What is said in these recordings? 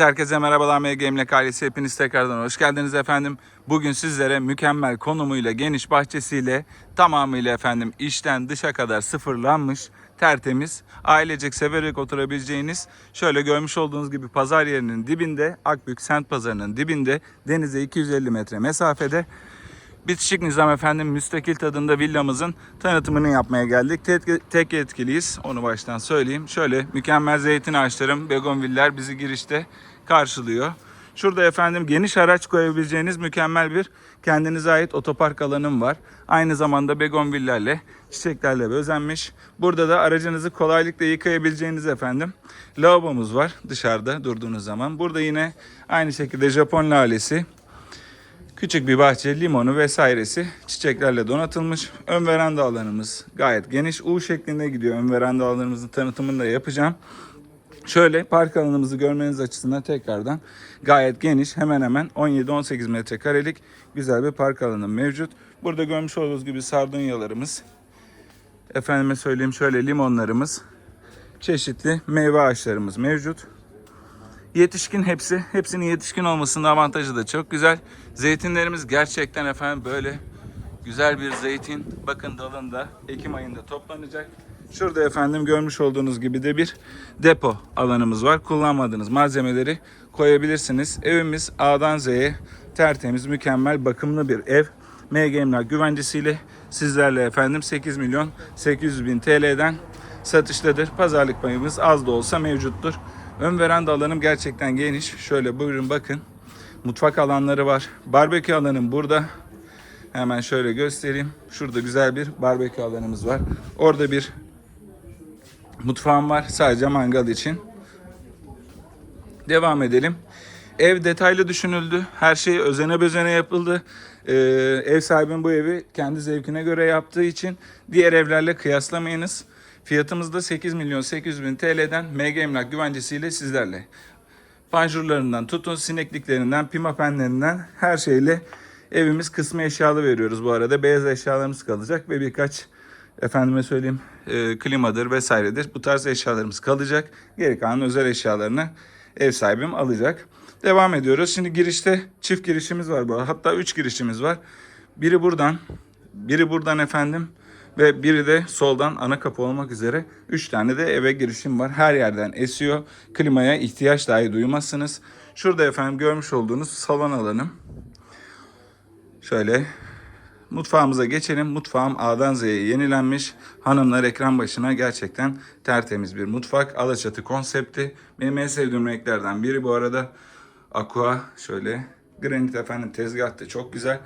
Herkese merhabalar MG Emlak ailesi. Hepiniz tekrardan hoş geldiniz efendim. Bugün sizlere mükemmel konumuyla, geniş bahçesiyle tamamıyla efendim içten dışa kadar sıfırlanmış, tertemiz, ailecek severek oturabileceğiniz şöyle görmüş olduğunuz gibi pazar yerinin dibinde, Akbük Sent Pazarı'nın dibinde denize 250 metre mesafede Bitişik Nizam efendim müstakil tadında villamızın tanıtımını yapmaya geldik. Tek, tek yetkiliyiz onu baştan söyleyeyim. Şöyle mükemmel zeytin ağaçlarım, begonviller bizi girişte karşılıyor. Şurada efendim geniş araç koyabileceğiniz mükemmel bir kendinize ait otopark alanım var. Aynı zamanda begonvillerle, çiçeklerle bezenmiş. Burada da aracınızı kolaylıkla yıkayabileceğiniz efendim lavabomuz var dışarıda durduğunuz zaman. Burada yine aynı şekilde Japon lalesi, Küçük bir bahçe, limonu vesairesi çiçeklerle donatılmış. Ön veranda alanımız gayet geniş. U şeklinde gidiyor. Ön veranda alanımızın tanıtımını da yapacağım. Şöyle park alanımızı görmeniz açısından tekrardan gayet geniş. Hemen hemen 17-18 metrekarelik güzel bir park alanı mevcut. Burada görmüş olduğunuz gibi sardunyalarımız. Efendime söyleyeyim şöyle limonlarımız. Çeşitli meyve ağaçlarımız mevcut. Yetişkin hepsi. Hepsinin yetişkin olmasının avantajı da çok güzel. Zeytinlerimiz gerçekten efendim böyle güzel bir zeytin. Bakın dalında Ekim ayında toplanacak. Şurada efendim görmüş olduğunuz gibi de bir depo alanımız var. Kullanmadığınız malzemeleri koyabilirsiniz. Evimiz A'dan Z'ye tertemiz, mükemmel, bakımlı bir ev. MG Emlak güvencesiyle sizlerle efendim 8 milyon 800 bin TL'den satıştadır. Pazarlık payımız az da olsa mevcuttur. Ön veranda alanım gerçekten geniş. Şöyle buyurun bakın. Mutfak alanları var. Barbekü alanım burada. Hemen şöyle göstereyim. Şurada güzel bir barbekü alanımız var. Orada bir mutfağım var. Sadece mangal için. Devam edelim. Ev detaylı düşünüldü. Her şey özene bezene yapıldı. Ee, ev sahibim bu evi kendi zevkine göre yaptığı için diğer evlerle kıyaslamayınız. Fiyatımız da 8 milyon 800 bin TL'den MG Emlak güvencesiyle sizlerle. Panjurlarından tutun sinekliklerinden, pimapenlerinden her şeyle evimiz kısmı eşyalı veriyoruz bu arada. Beyaz eşyalarımız kalacak ve birkaç efendime söyleyeyim e, klimadır vesairedir. Bu tarz eşyalarımız kalacak. Geri kalan özel eşyalarını ev sahibim alacak. Devam ediyoruz. Şimdi girişte çift girişimiz var bu arada. Hatta üç girişimiz var. Biri buradan, biri buradan efendim ve biri de soldan ana kapı olmak üzere 3 tane de eve girişim var. Her yerden esiyor. Klimaya ihtiyaç dahi duymazsınız. Şurada efendim görmüş olduğunuz salon alanım. Şöyle mutfağımıza geçelim. Mutfağım A'dan Z'ye yenilenmiş. Hanımlar ekran başına gerçekten tertemiz bir mutfak. Alaçatı konsepti. Benim en sevdiğim renklerden biri bu arada. Aqua şöyle. Granit efendim tezgah da çok güzel.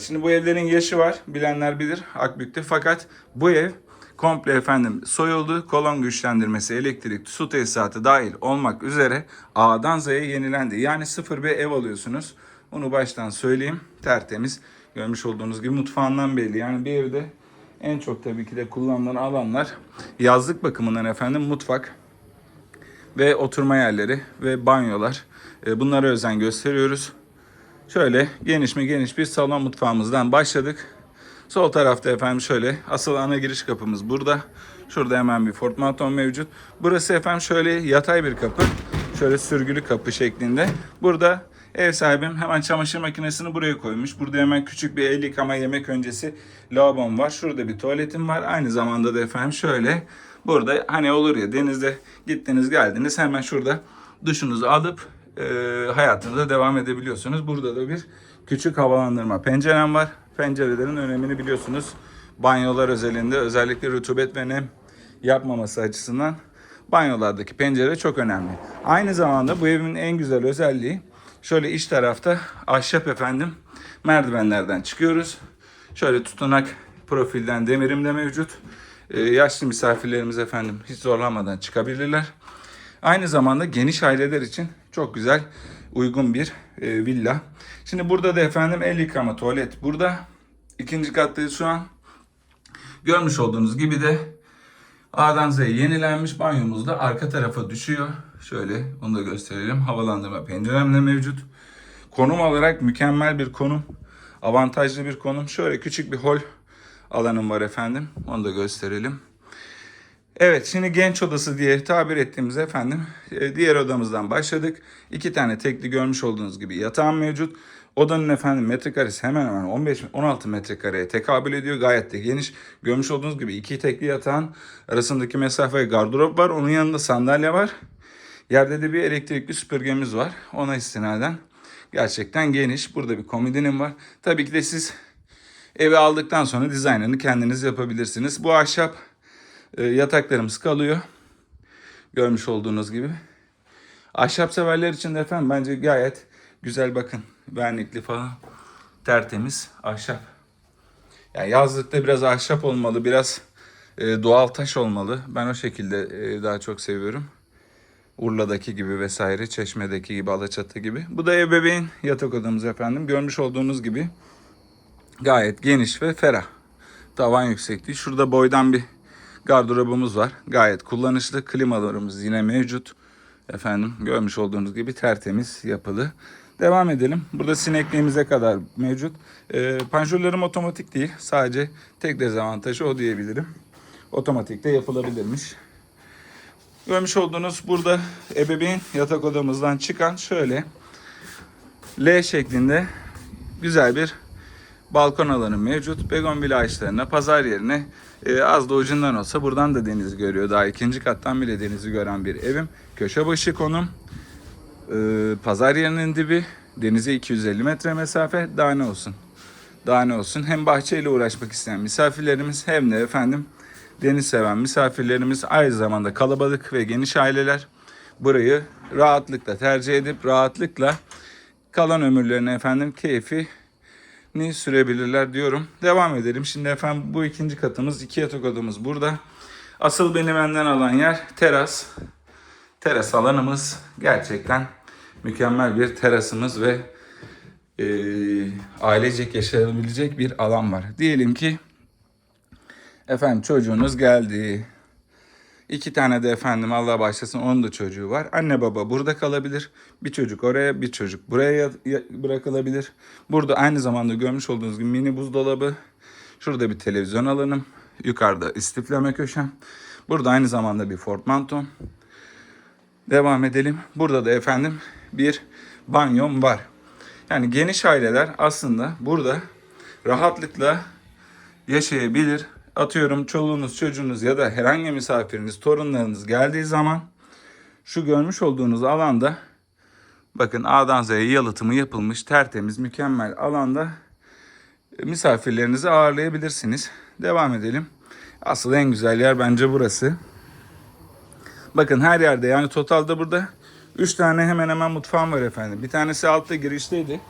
Şimdi bu evlerin yaşı var. Bilenler bilir Akbük'te. Fakat bu ev komple efendim soyuldu. Kolon güçlendirmesi, elektrik, su tesisatı dahil olmak üzere A'dan Z'ye yenilendi. Yani sıfır bir ev alıyorsunuz. Onu baştan söyleyeyim. Tertemiz. Görmüş olduğunuz gibi mutfağından belli. Yani bir evde en çok tabii ki de kullanılan alanlar yazlık bakımından efendim mutfak ve oturma yerleri ve banyolar. E, Bunlara özen gösteriyoruz. Şöyle geniş mi geniş bir salon mutfağımızdan başladık. Sol tarafta efendim şöyle asıl ana giriş kapımız burada. Şurada hemen bir portmanton mevcut. Burası efendim şöyle yatay bir kapı. Şöyle sürgülü kapı şeklinde. Burada ev sahibim hemen çamaşır makinesini buraya koymuş. Burada hemen küçük bir el yıkama yemek öncesi lavabom var. Şurada bir tuvaletim var. Aynı zamanda da efendim şöyle burada hani olur ya denizde gittiniz geldiniz hemen şurada duşunuzu alıp e, hayatınıza devam edebiliyorsunuz. Burada da bir küçük havalandırma pencerem var. Pencerelerin önemini biliyorsunuz. Banyolar özelinde özellikle rutubet ve nem yapmaması açısından banyolardaki pencere çok önemli. Aynı zamanda bu evimin en güzel özelliği şöyle iç tarafta ahşap efendim merdivenlerden çıkıyoruz. Şöyle tutunak profilden demirim de mevcut. Ee, yaşlı misafirlerimiz efendim hiç zorlanmadan çıkabilirler. Aynı zamanda geniş aileler için çok güzel, uygun bir e, villa. Şimdi burada da efendim el yıkama tuvalet burada. İkinci kattayız şu an. Görmüş olduğunuz gibi de A'dan Z'ye yenilenmiş banyomuz da arka tarafa düşüyor. Şöyle onu da gösterelim. Havalandırma penceremle mevcut. Konum olarak mükemmel bir konum. Avantajlı bir konum. Şöyle küçük bir hol alanım var efendim. Onu da gösterelim. Evet şimdi genç odası diye tabir ettiğimiz efendim e, diğer odamızdan başladık. İki tane tekli görmüş olduğunuz gibi yatağım mevcut. Odanın efendim metrekaresi hemen hemen 15-16 metrekareye tekabül ediyor. Gayet de geniş. Görmüş olduğunuz gibi iki tekli yatağın arasındaki mesafe gardırop var. Onun yanında sandalye var. Yerde de bir elektrikli süpürgemiz var. Ona istinaden gerçekten geniş. Burada bir komodinim var. Tabii ki de siz evi aldıktan sonra dizaynını kendiniz yapabilirsiniz. Bu ahşap e, yataklarımız kalıyor. Görmüş olduğunuz gibi. Ahşap severler için de efendim bence gayet güzel bakın. Vernikli falan. Tertemiz ahşap. Yani yazlıkta biraz ahşap olmalı. Biraz e, doğal taş olmalı. Ben o şekilde e, daha çok seviyorum. Urla'daki gibi vesaire, Çeşme'deki gibi, Alaçatı gibi. Bu da ebeveyn yatak odamız efendim. Görmüş olduğunuz gibi gayet geniş ve ferah. Tavan yüksekliği. Şurada boydan bir gardırobumuz var. Gayet kullanışlı. Klimalarımız yine mevcut. Efendim görmüş olduğunuz gibi tertemiz yapılı. Devam edelim. Burada sinekliğimize kadar mevcut. Ee, panjurlarım otomatik değil. Sadece tek dezavantajı o diyebilirim. Otomatikte yapılabilirmiş. Görmüş olduğunuz burada ebeveyn yatak odamızdan çıkan şöyle L şeklinde güzel bir balkon alanı mevcut. Begonvil ağaçlarına, pazar yerine e, az da ucundan olsa buradan da denizi görüyor. Daha ikinci kattan bile denizi gören bir evim. Köşe başı konum. E, pazar yerinin dibi. Denize 250 metre mesafe. Daha ne olsun? Daha ne olsun? Hem bahçeyle uğraşmak isteyen misafirlerimiz hem de efendim deniz seven misafirlerimiz aynı zamanda kalabalık ve geniş aileler burayı rahatlıkla tercih edip rahatlıkla kalan ömürlerine efendim keyfi ni sürebilirler diyorum. Devam edelim. Şimdi efendim bu ikinci katımız, iki yatak odamız burada. Asıl beni benden alan yer teras. Teras alanımız gerçekten mükemmel bir terasımız ve e, ailecek yaşanabilecek bir alan var. Diyelim ki efendim çocuğunuz geldi. İki tane de efendim Allah başlasın onun da çocuğu var. Anne baba burada kalabilir. Bir çocuk oraya bir çocuk buraya ya- ya- bırakılabilir. Burada aynı zamanda görmüş olduğunuz gibi mini buzdolabı. Şurada bir televizyon alanım. Yukarıda istifleme köşem. Burada aynı zamanda bir portmantom. Devam edelim. Burada da efendim bir banyom var. Yani geniş aileler aslında burada rahatlıkla yaşayabilir. Atıyorum çoluğunuz, çocuğunuz ya da herhangi misafiriniz, torunlarınız geldiği zaman şu görmüş olduğunuz alanda bakın A'dan Z'ye yalıtımı yapılmış tertemiz mükemmel alanda e, misafirlerinizi ağırlayabilirsiniz. Devam edelim. Asıl en güzel yer bence burası. Bakın her yerde yani totalde burada 3 tane hemen hemen mutfağım var efendim. Bir tanesi altta girişteydi.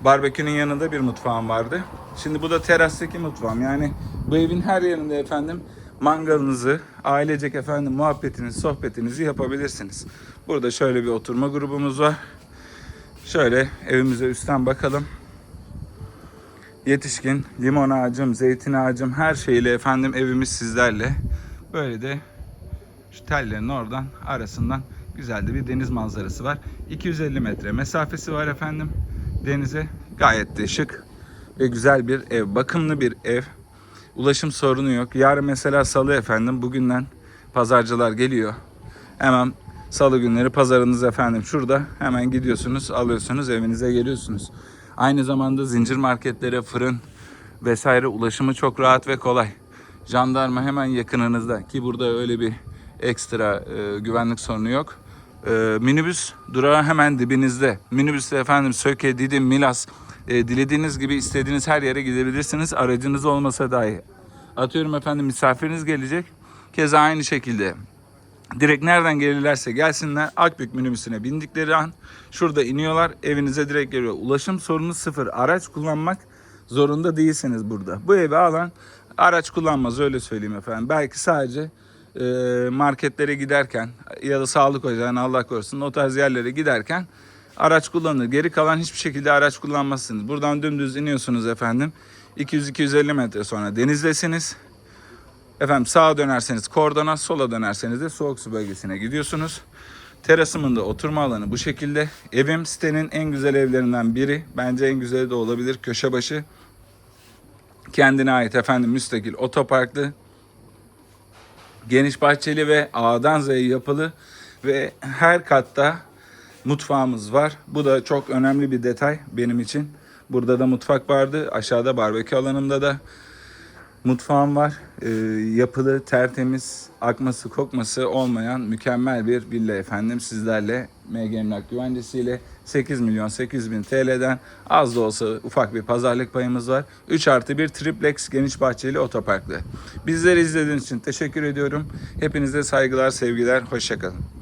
Barbekünün yanında bir mutfağım vardı. Şimdi bu da terastaki mutfağım. Yani bu evin her yerinde efendim mangalınızı, ailecek efendim muhabbetinizi, sohbetinizi yapabilirsiniz. Burada şöyle bir oturma grubumuz var. Şöyle evimize üstten bakalım. Yetişkin, limon ağacım, zeytin ağacım her şeyle efendim evimiz sizlerle. Böyle de şu tellerin oradan arasından güzel de bir deniz manzarası var. 250 metre mesafesi var efendim denize. Gayet de şık ve güzel bir ev. Bakımlı bir ev. Ulaşım sorunu yok. Yarın mesela salı efendim bugünden pazarcılar geliyor. Hemen salı günleri pazarınız efendim şurada. Hemen gidiyorsunuz alıyorsunuz evinize geliyorsunuz. Aynı zamanda zincir marketlere fırın vesaire ulaşımı çok rahat ve kolay. Jandarma hemen yakınınızda ki burada öyle bir ekstra e, güvenlik sorunu yok. E, minibüs durağı hemen dibinizde. Minibüste efendim Söke, Didim, Milas e, dilediğiniz gibi istediğiniz her yere gidebilirsiniz. Aracınız olmasa dahi. Atıyorum efendim misafiriniz gelecek. Keza aynı şekilde Direkt nereden gelirlerse gelsinler Akbük minibüsüne bindikleri an şurada iniyorlar evinize direkt geliyor. Ulaşım sorunu sıfır. Araç kullanmak zorunda değilsiniz burada. Bu evi alan araç kullanmaz öyle söyleyeyim efendim. Belki sadece marketlere giderken ya da sağlık ocağına Allah korusun o tarz yerlere giderken araç kullanır. Geri kalan hiçbir şekilde araç kullanmazsınız. Buradan dümdüz iniyorsunuz efendim. 200-250 metre sonra denizdesiniz. Efendim sağa dönerseniz kordona, sola dönerseniz de soğuk su bölgesine gidiyorsunuz. Terasımın da oturma alanı bu şekilde. Evim sitenin en güzel evlerinden biri. Bence en güzeli de olabilir. Köşe başı. Kendine ait efendim müstakil otoparklı. Geniş bahçeli ve A'dan Z'ye yapılı ve her katta mutfağımız var. Bu da çok önemli bir detay benim için. Burada da mutfak vardı. Aşağıda barbekü alanımda da mutfağım var. Ee, yapılı, tertemiz, akması kokması olmayan mükemmel bir villa efendim. Sizlerle MG Emlak Güvencesi'yle 8 milyon 800 bin TL'den az da olsa ufak bir pazarlık payımız var. 3 artı 1 triplex geniş bahçeli otoparklı. Bizleri izlediğiniz için teşekkür ediyorum. Hepinize saygılar, sevgiler, hoşçakalın.